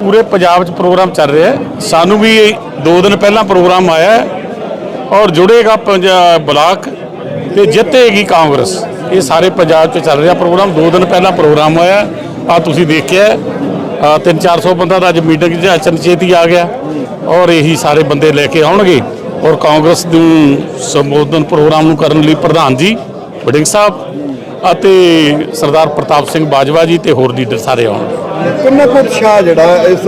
ਪੂਰੇ ਪੰਜਾਬ 'ਚ ਪ੍ਰੋਗਰਾਮ ਚੱਲ ਰਿਹਾ ਸਾਨੂੰ ਵੀ 2 ਦਿਨ ਪਹਿਲਾਂ ਪ੍ਰੋਗਰਾਮ ਆਇਆ ਔਰ ਜੁੜੇਗਾ ਪੰਜਾਬ ਬਲਾਕ ਤੇ ਜਿੱਤੇਗੀ ਕਾਂਗਰਸ। ਇਹ ਸਾਰੇ ਪੰਜਾਬ 'ਚ ਚੱਲ ਰਿਹਾ ਪ੍ਰੋਗਰਾਮ। 2 ਦਿਨ ਪਹਿਲਾਂ ਪ੍ਰੋਗਰਾਮ ਆਇਆ ਆ ਤੁਸੀਂ ਦੇਖਿਆ ਆ 3-400 ਬੰਦਾ ਦਾ ਅੱਜ ਮੀਟਿੰਗ 'ਚ ਅਚਨਚੇਤੀ ਆ ਗਿਆ। ਔਰ ਇਹੀ ਸਾਰੇ ਬੰਦੇ ਲੈ ਕੇ ਆਉਣਗੇ। ਔਰ ਕਾਂਗਰਸ ਨੂੰ ਸੰਬੋਧਨ ਪ੍ਰੋਗਰਾਮ ਨੂੰ ਕਰਨ ਲਈ ਪ੍ਰਧਾਨ ਜੀ, ਵੜਿੰਗ ਸਾਹਿਬ ਅਤੇ ਸਰਦਾਰ ਪ੍ਰਤਾਪ ਸਿੰਘ ਬਾਜਵਾ ਜੀ ਤੇ ਹੋਰ ਲੀਡਰ ਸਾਰੇ ਆਉਣਗੇ। ਕਿੰਨਾ ਕੁ ਉਤਸ਼ਾਹ ਜਿਹੜਾ ਇਸ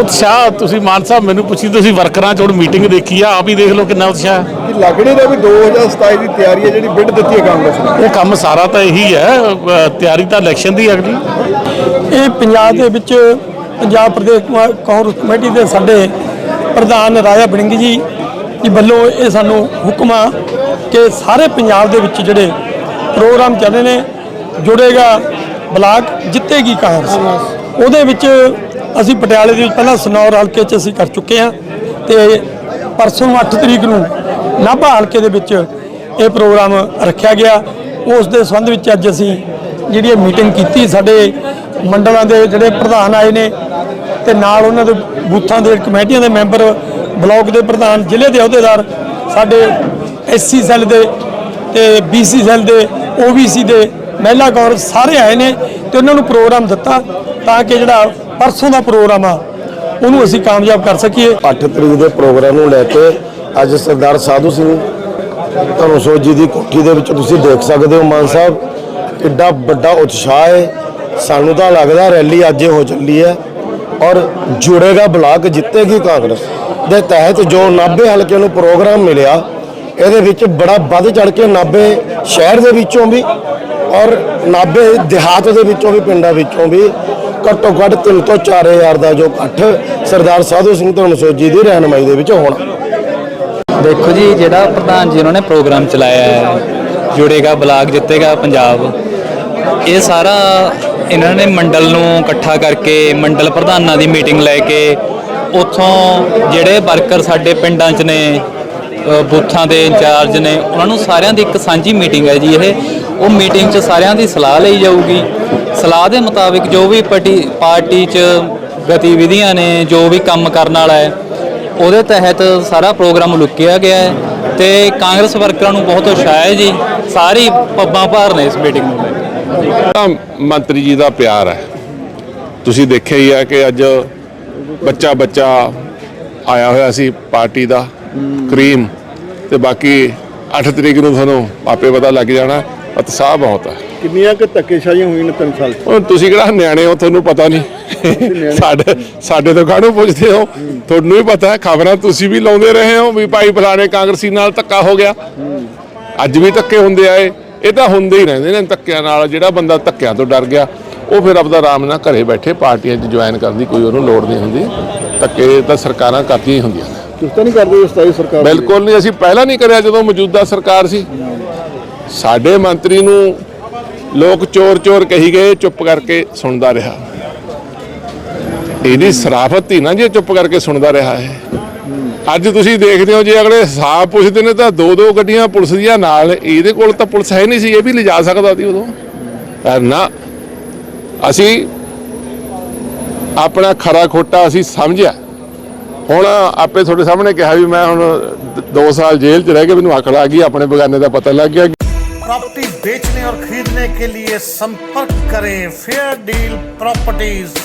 ਉਤਸ਼ਾਹ ਤੁਸੀਂ ਮਾਨ ਸਾਹਿਬ ਮੈਨੂੰ ਪੁੱਛੀ ਤੁਸੀਂ ਵਰਕਰਾਂ ਚੋਂ ਮੀਟਿੰਗ ਦੇਖੀ ਆ ਆਪ ਹੀ ਦੇਖ ਲਓ ਕਿੰਨਾ ਉਤਸ਼ਾਹ ਹੈ। ਕੀ ਰਿਹਾ ਵੀ 2027 ਦੀ ਤਿਆਰੀ ਹੈ ਜਿਹੜੀ ਵਿੱਢ ਦਿੱਤੀ ਹੈ ਕਾਂਗਰਸ ਨੇ ਇਹ ਕੰਮ ਸਾਰਾ ਤਾਂ ਇਹੀ ਹੈ ਅ, ਤਿਆਰੀ ਤਾਂ ਇਲੈਕਸ਼ਨ ਦੀ ਹੈ ਅਗਲੀ ਇਹ ਪੰਜਾਬ ਦੇ ਵਿੱਚ ਪੰਜਾਬ ਪ੍ਰਦੇਸ਼ ਕਮਾ- ਕਾਂਗਰਸ ਕਮੇਟੀ ਦੇ ਸਾਡੇ ਪ੍ਰਧਾਨ ਰਾਜਾ ਬੜਿੰਗ ਜੀ ਜੀ ਵੱਲੋਂ ਇਹ ਸਾਨੂੰ ਹੁਕਮ ਆ ਕਿ ਸਾਰੇ ਪੰਜਾਬ ਦੇ ਵਿੱਚ ਜਿਹੜੇ ਪ੍ਰੋਗਰਾਮ ਚੱਲ ਰਹੇ ਨੇ ਜੁੜੇਗਾ ਬਲਾਕ ਜਿੱਤੇਗੀ ਕਾਂਗਰਸ। ਉਹਦੇ ਵਿੱਚ ਅਸੀਂ ਪਟਿਆਲੇ ਦੇ ਪਹਿਲਾਂ ਸਨੌਰ ਹਲਕੇ 'ਚ ਅਸੀਂ ਕਰ ਚੁੱਕੇ ਹਾਂ ਤੇ ਪਰਸੋਂ ਨੂੰ 8 ਤਰੀਕ ਨੂੰ ਨਾਭਾ ਹਲਕੇ ਦੇ ਵਿੱਚ ਇਹ ਪ੍ਰੋਗਰਾਮ ਰੱਖਿਆ ਗਿਆ। ਉਸ ਦੇ ਸੰਬੰਧ ਵਿੱਚ ਅੱਜ ਅਸੀਂ ਜਿਹੜੀ ਮੀਟਿੰਗ ਕੀਤੀ ਸਾਡੇ ਮੰਡਲਾਂ ਦੇ ਜਿਹੜੇ ਪ੍ਰਧਾਨ ਆਏ ਨੇ ਤੇ ਨਾਲ ਉਹਨਾਂ ਦੇ ਬੂਥਾਂ ਦੇ ਕਮੇਟੀਆਂ ਦੇ ਮੈਂਬਰ ਬਲਾਕ ਦੇ ਪ੍ਰਧਾਨ ਜ਼ਿਲ੍ਹੇ ਦੇ ਅਹੁਦੇਦਾਰ ਸਾਡੇ ਐਸਸੀ ਸੈੱਲ ਦੇ ਤੇ ਬੀਸੀ ਸੈੱਲ ਦੇ ਓਬੀਸੀ ਦੇ ਮਹਿਲਾ ਕਾਂਗਰਸ ਸਾਰੇ ਆਏ ਨੇ ਤੇ ਉਹਨਾਂ ਨੂੰ ਪ੍ਰੋਗਰਾਮ ਦਿੱਤਾ ਤਾਂ ਕਿ ਜਿਹੜਾ ਪਰਸੋਂ ਦਾ ਪ੍ਰੋਗਰਾਮ ਆ, ਉਹਨੂੰ ਅਸੀਂ ਕਾਮਯਾਬ ਕਰ ਸਕੀਏ। 8 ਤਰੀਕ ਦੇ ਪ੍ਰੋਗਰਾਮ ਨੂੰ ਲੈ ਕੇ ਅੱਜ ਸਰਦਾਰ ਸਾਧੂ ਸਿੰਘ ਧਰਮਸੋਤ ਜੀ ਦੀ ਕੋਠੀ ਦੇ ਵਿੱਚ ਤੁਸੀਂ ਦੇਖ ਸਕਦੇ ਹੋ ਮਾਨ ਸਾਹਿਬ, ਕਿੱਡਾ ਵੱਡਾ ਉਤਸ਼ਾਹ ਹੈ। ਸਾਨੂੰ ਤਾਂ ਲੱਗਦਾ ਰੈਲੀ ਅੱਜ ਹੋ ਚੱਲੀ ਹੈ ਔਰ ਜੁੜੇਗਾ ਬਲਾਕ ਜਿੱਤੇਗੀ ਕਾਂਗਰਸ। ਦੇ ਤਹਿਤ ਜੋ 90 ਹਲਕੇ ਨੂੰ ਪ੍ਰੋਗਰਾਮ ਮਿਲਿਆ ਇਹਦੇ ਵਿੱਚ ਬੜਾ ਵੱਧ ਚੜ ਕੇ 90 ਸ਼ਹਿਰ ਦੇ ਵਿੱਚੋਂ ਵੀ ਔਰ 90 ਦਿਹਾਤ ਦੇ ਵਿੱਚੋਂ ਵੀ, ਪਿੰਡਾਂ ਵਿੱਚੋਂ ਵੀ ਘੱਟੋ ਘੱਟ 3 ਤੋਂ 4000 ਦਾ ਜੋ ਇਕੱਠ ਸਰਦਾਰ ਸਾਧੂ ਸਿੰਘ ਧਰਮਸੋਤ ਜੀ ਦੀ ਰਹਿਨਮਾਈ ਦੇ ਵਿੱਚ ਹੋਣਾ। ਦੇਖੋ ਜੀ, ਜਿਹੜਾ ਪ੍ਰਧਾਨ ਜੀ ਉਹਨਾਂ ਨੇ ਪ੍ਰੋਗਰਾਮ ਚਲਾਇਆ ਹੈ, ਜੁੜੇਗਾ, ਬਲਾਕ ਜਿੱਤੇਗਾ ਪੰਜਾਬ, ਇਹ ਸਾਰਾ ਇਹਨਾਂ ਨੇ ਮੰਡਲ ਨੂੰ ਇਕੱਠਾ ਕਰਕੇ ਮੰਡਲ ਪ੍ਰਧਾਨਾਂ ਦੀ ਮੀਟਿੰਗ ਲੈ ਕੇ ਉੱਥੋਂ ਜਿਹੜੇ ਵਰਕਰ ਸਾਡੇ ਪਿੰਡਾਂ 'ਚ ਨੇ ਬੂਥਾਂ ਦੇ ਇੰਚਾਰਜ ਨੇ, ਉਹਨਾਂ ਨੂੰ ਸਾਰਿਆਂ ਦੀ ਇੱਕ ਸਾਂਝੀ ਮੀਟਿੰਗ ਹੈ ਜੀ ਇਹ। ਉਹ ਮੀਟਿੰਗ 'ਚ ਸਾਰਿਆਂ ਦੀ ਸਲਾਹ ਲਈ ਜਾਊਗੀ। ਸਲਾਹ ਦੇ ਮੁਤਾਬਿਕ ਜੋ ਵੀ ਪਾਰਟੀ ਪਾਰਟੀ 'ਚ ਗਤੀਵਿਧੀਆਂ ਨੇ, ਜੋ ਵੀ ਕੰਮ ਕਰਨ ਵਾਲਾ ਹੈ, ਉਹਦੇ ਤਹਿਤ ਸਾਰਾ ਪ੍ਰੋਗਰਾਮ ਲੁਕਿਆ ਗਿਆ ਹੈ ਤੇ ਕਾਂਗਰਸ ਵਰਕਰਾਂ ਨੂੰ ਬਹੁਤ ਉਤਸ਼ਾਹ ਹੈ ਜੀ। ਸਾਰੀ ਪੱਬਾਂ ਭਾਰ ਨੇ ਇਸ ਮੀਟਿੰਗ ਨੂੰ ਲੈ ਕੇ। ਮੰਤਰੀ ਜੀ ਦਾ ਪਿਆਰ ਹੈ। ਤੁਸੀਂ ਦੇਖਿਆ ਹੀ ਹੈ ਕਿ ਅੱਜ ਬੱਚਾ ਬੱਚਾ ਆਇਆ ਹੋਇਆ ਸੀ ਪਾਰਟੀ ਦਾ। ਕਰੀਮ ਤੇ ਬਾਕੀ 8 ਤਰੀਕ ਨੂੰ ਤੁਹਾਨੂੰ ਆਪੇ ਪਤਾ ਲੱਗ ਜਾਣਾ ਉਤਸ਼ਾਹ ਬਹੁਤ ਹੈ ਕਿੰਨੀਆਂ ਕੁ ਧੱਕੇਸ਼ਾਹੀਆਂ ਹੋਈਆਂ ਨੇ 3 ਸਾਲ ਹੁਣ ਤੁਸੀਂ ਕਿਹੜਾ ਨਿਆਣੇ ਹੋ ਤੁਹਾਨੂੰ ਪਤਾ ਨਹੀਂ। ਸਾਡੇ ਸਾਡੇ ਤੋਂ ਕਾਹਨੂੰ ਪੁੱਛਦੇ ਹੋ? ਤੁਹਾਨੂੰ ਹੀ ਪਤਾ ਹੈ ਖਬਰਾਂ ਤੁਸੀਂ ਵੀ ਲਾਉਂਦੇ ਰਹੇ ਹੋ ਵੀ ਭਾਈ ਫਲਾਣੇ ਕਾਂਗਰਸੀ ਨਾਲ ਧੱਕਾ ਹੋ ਗਿਆ। ਅੱਜ ਵੀ ਧੱਕੇ ਹੁੰਦੇ ਆਏ ਇਹ। ਤਾਂ ਹੁੰਦੇ ਹੀ ਰਹਿੰਦੇ ਨੇ ਧੱਕਿਆਂ ਨਾਲ ਜਿਹੜਾ ਬੰਦਾ ਧੱਕਿਆਂ ਤੋਂ ਡਰ ਗਿਆ ਉਹ ਫਿਰ ਆਪਦਾ ਆਰਾਮ ਨਾਲ ਘਰੇ ਬੈਠੇ ਪਾਰਟੀਆਂ 'ਚ ਜੁਆਇਨ ਕਰਨ ਦੀ ਕੋਈ ਉਹਨੂੰ ਲੋੜ ਨਹੀਂ ਹੁੰਦੀ। ਧੱਕੇ ਤਾਂ ਸਰਕਾਰਾਂ ਕਰਦੀਆਂ ਹੀ ਹੁੰਦੀਆਂ ਨੇ। ਤੁਸੀਂ ਤਾਂ ਨਹੀਂ ਕਰਦੇ 27 ਸਰਕਾਰ ਦੀ? ਬਿਲਕੁਲ ਨਹੀਂ, ਅਸੀਂ ਪਹਿਲਾਂ ਨਹੀਂ ਕਰਿਆ ਜਦੋਂ ਮੌਜੂਦਾ ਸਰਕਾਰ ਸੀ। ਸਾਡੇ ਮੰਤਰੀ ਨੂੰ ਲੋਕ ਚੋਰ ਚੋਰ ਕਹੀ ਗਏ, ਚੁੱਪ ਕਰਕੇ ਸੁਣਦਾ ਰਿਹਾ। ਇਹਦੀ ਸਰਾਫਤ ਹੀ ਨਾ ਜੇ ਚੁੱਪ ਕਰਕੇ ਸੁਣਦਾ ਰਿਹਾ ਹੈ। ਅੱਜ ਤੁਸੀਂ ਦੇਖਦੇ ਹੋ ਜੇ ਅਗਲੇ ਹਿਸਾਬ ਪੁੱਛਦੇ ਨੇ ਤਾਂ ਦੋ ਦੋ ਗੱਡੀਆਂ ਪੁਲਿਸ ਦੀਆਂ ਨਾਲ ਇਹਦੇ ਕੋਲ ਤਾਂ ਪੁਲਿਸ ਹੈ ਨਹੀਂ ਸੀ, ਇਹ ਵੀ ਲਿਜਾ ਸਕਦਾ ਸੀ ਉਦੋਂ। ਪਰ ਨਾ, ਅਸੀਂ ਆਪਣਾ ਖਰਾ ਖੋਟਾ ਅਸੀਂ ਸਮਝਿਆ। ਹੁਣ ਆਪੇ ਤੁਹਾਡੇ ਸਾਹਮਣੇ ਕਿਹਾ ਵੀ ਮੈਂ ਹੁਣ 2 ਸਾਲ ਜੇਲ੍ਹ 'ਚ ਰਹਿ ਕੇ ਮੈਨੂੰ ਅਕਲ ਆ ਗਈ ਆਪਣੇ ਬਗਾਨੇ ਦਾ ਪਤਾ ਲੱਗ ਗਿਆ प्रॉपर्टी बेचने और खरीदने के लिए संपर्क करें फेयर डील प्रॉपर्टीज